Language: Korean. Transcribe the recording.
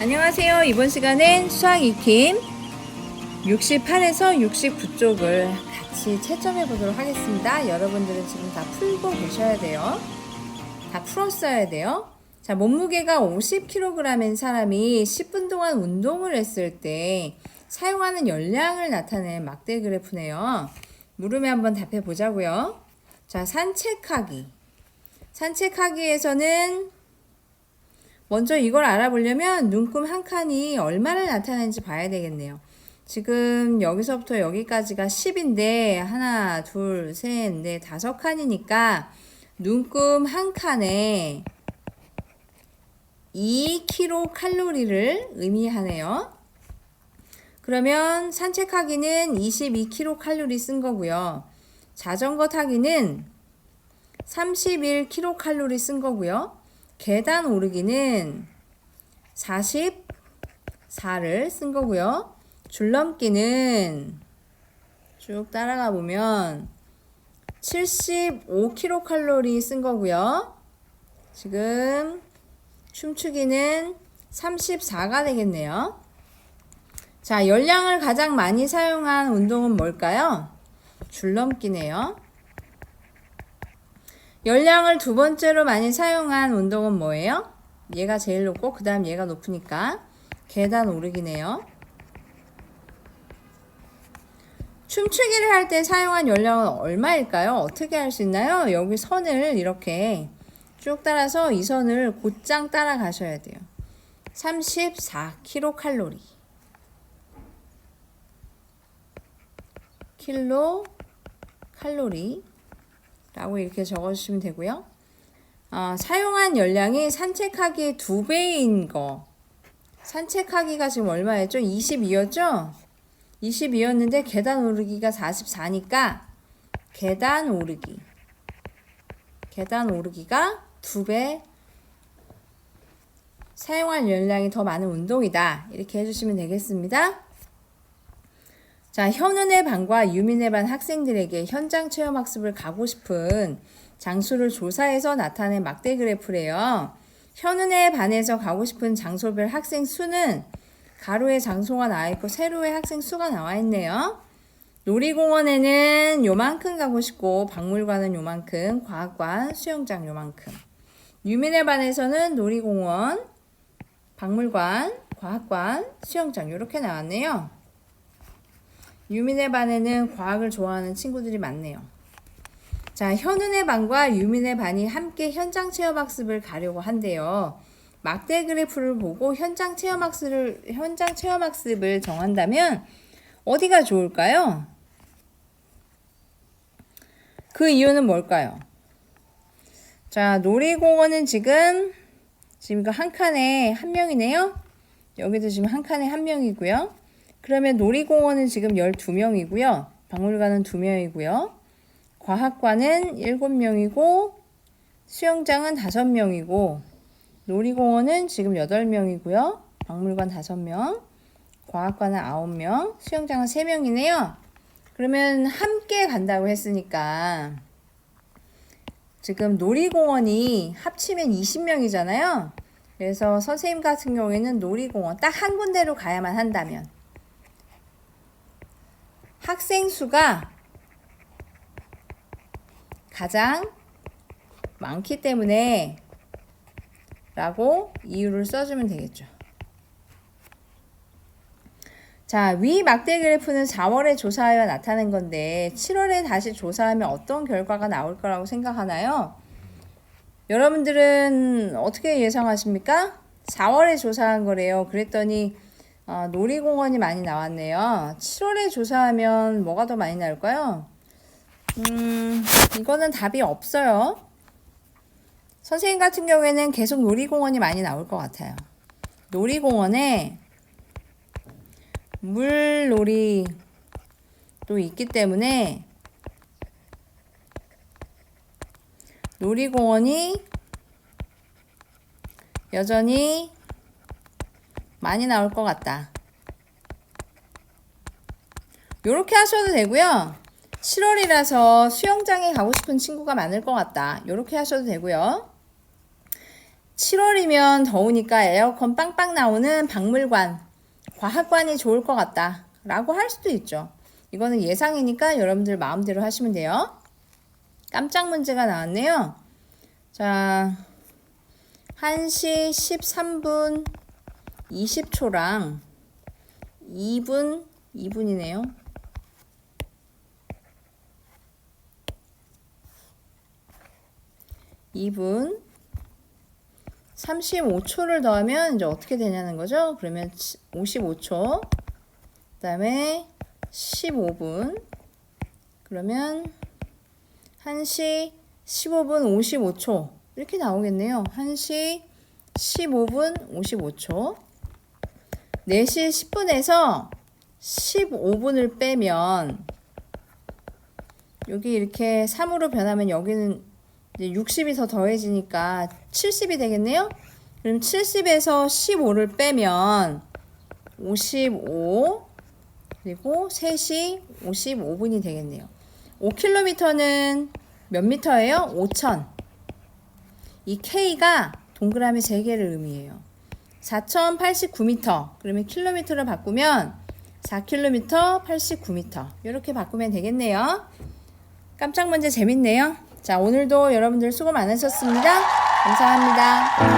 안녕하세요. 이번 시간엔 수학 익힘 68에서 69쪽을 같이 채점해 보도록 하겠습니다. 여러분들은 지금 다 풀고 계셔야 돼요. 다 풀었어야 돼요. 자, 몸무게가 50kg인 사람이 10분 동안 운동을 했을 때 사용하는 열량을 나타낸 막대 그래프네요. 물음에 한번 답해 보자고요. 자, 산책하기. 산책하기에서는 먼저 이걸 알아보려면 눈금 한 칸이 얼마를 나타내는지 봐야 되겠네요. 지금 여기서부터 여기까지가 10인데 하나, 둘, 셋, 넷, 다섯 칸이니까 눈금 한 칸에 2kcal를 의미하네요. 그러면 산책하기는 22kcal 쓴 거고요. 자전거 타기는 31kcal 쓴 거고요. 계단 오르기는 44를 쓴 거고요. 줄넘기는 쭉 따라가 보면 75kcal 쓴 거고요. 지금 춤추기는 34가 되겠네요. 자, 열량을 가장 많이 사용한 운동은 뭘까요? 줄넘기네요. 열량을 두 번째로 많이 사용한 운동은 뭐예요? 얘가 제일 높고 그 다음 얘가 높으니까 계단 오르기네요. 춤추기를 할 때 사용한 열량은 얼마일까요? 어떻게 할 수 있나요? 여기 선을 이렇게 쭉 따라서 이 선을 곧장 따라가셔야 돼요. 34kcal 킬로 칼로리 라고 이렇게 적어주시면 되고요. 어, 사용한 열량이 산책하기의 두 배인 거. 산책하기가 지금 얼마였죠? 22였죠? 22였는데 계단 오르기가 44니까 계단 오르기. 계단 오르기가 두 배 사용한 열량이 더 많은 운동이다. 이렇게 해주시면 되겠습니다. 자, 현은의 반과 유민의 반 학생들에게 현장 체험 학습을 가고 싶은 장소를 조사해서 나타낸 막대 그래프래요. 현은의 반에서 가고 싶은 장소별 학생 수는 가로에 장소가 나와 있고 세로에 학생 수가 나와 있네요. 놀이공원에는 요만큼 가고 싶고 박물관은 요만큼, 과학관, 수영장 요만큼. 유민의 반에서는 놀이공원, 박물관, 과학관, 수영장 이렇게 나왔네요. 유민의 반에는 과학을 좋아하는 친구들이 많네요. 자, 현은의 반과 유민의 반이 함께 현장 체험 학습을 가려고 한대요. 막대 그래프를 보고 현장 체험 학습을 현장 체험 학습을 정한다면 어디가 좋을까요? 그 이유는 뭘까요? 자, 놀이공원은 지금 지금 이거 한 칸에 한 명이네요. 여기도 지금 한 칸에 한 명이고요. 그러면 놀이공원은 지금 12명이고요. 박물관은 2명이고요. 과학관은 7명이고 수영장은 5명이고 놀이공원은 지금 8명이고요. 박물관 5명, 과학관은 9명, 수영장은 3명이네요. 그러면 함께 간다고 했으니까 지금 놀이공원이 합치면 20명이잖아요. 그래서 선생님 같은 경우에는 놀이공원 딱 한 군데로 가야만 한다면 학생 수가 가장 많기 때문에 라고 이유를 써주면 되겠죠. 자, 위 막대 그래프는 4월에 조사하여 나타낸 건데 7월에 다시 조사하면 어떤 결과가 나올 거라고 생각하나요? 여러분들은 어떻게 예상하십니까? 4월에 조사한 거래요. 그랬더니 어, 놀이공원이 많이 나왔네요. 7월에 조사하면 뭐가 더 많이 나올까요? 음, 이거는 답이 없어요. 선생님 같은 경우에는 계속 놀이공원이 많이 나올 것 같아요. 놀이공원에 물놀이 또 있기 때문에 놀이공원이 여전히 많이 나올 것 같다. 요렇게 하셔도 되고요. 7월이라서 수영장에 가고 싶은 친구가 많을 것 같다. 요렇게 하셔도 되고요. 7월이면 더우니까 에어컨 빵빵 나오는 박물관, 과학관이 좋을 것 같다. 라고 할 수도 있죠. 이거는 예상이니까 여러분들 마음대로 하시면 돼요. 깜짝 문제가 나왔네요. 자, 1시 13분 20초랑 2분, 2분이네요. 이분 35초를 더하면 이제 어떻게 되냐는 거죠? 그러면 55초. 그 다음에 15분. 그러면 1시 15분 55초. 이렇게 나오겠네요. 1시 15분 55초. 4시 10분에서 15분을 빼면 여기 이렇게 3으로 변하면 여기는 이제 60이 더 더해지니까 70이 되겠네요. 그럼 70에서 15를 빼면 55 그리고 3시 55분이 되겠네요. 5km는 몇 미터예요? 5천. 이 K가 동그라미 3개를 의미해요. 4,089m. 그러면 킬로미터를 바꾸면 4km 89m. 이렇게 바꾸면 되겠네요. 깜짝 문제 재밌네요. 자, 오늘도 여러분들 수고 많으셨습니다. 감사합니다.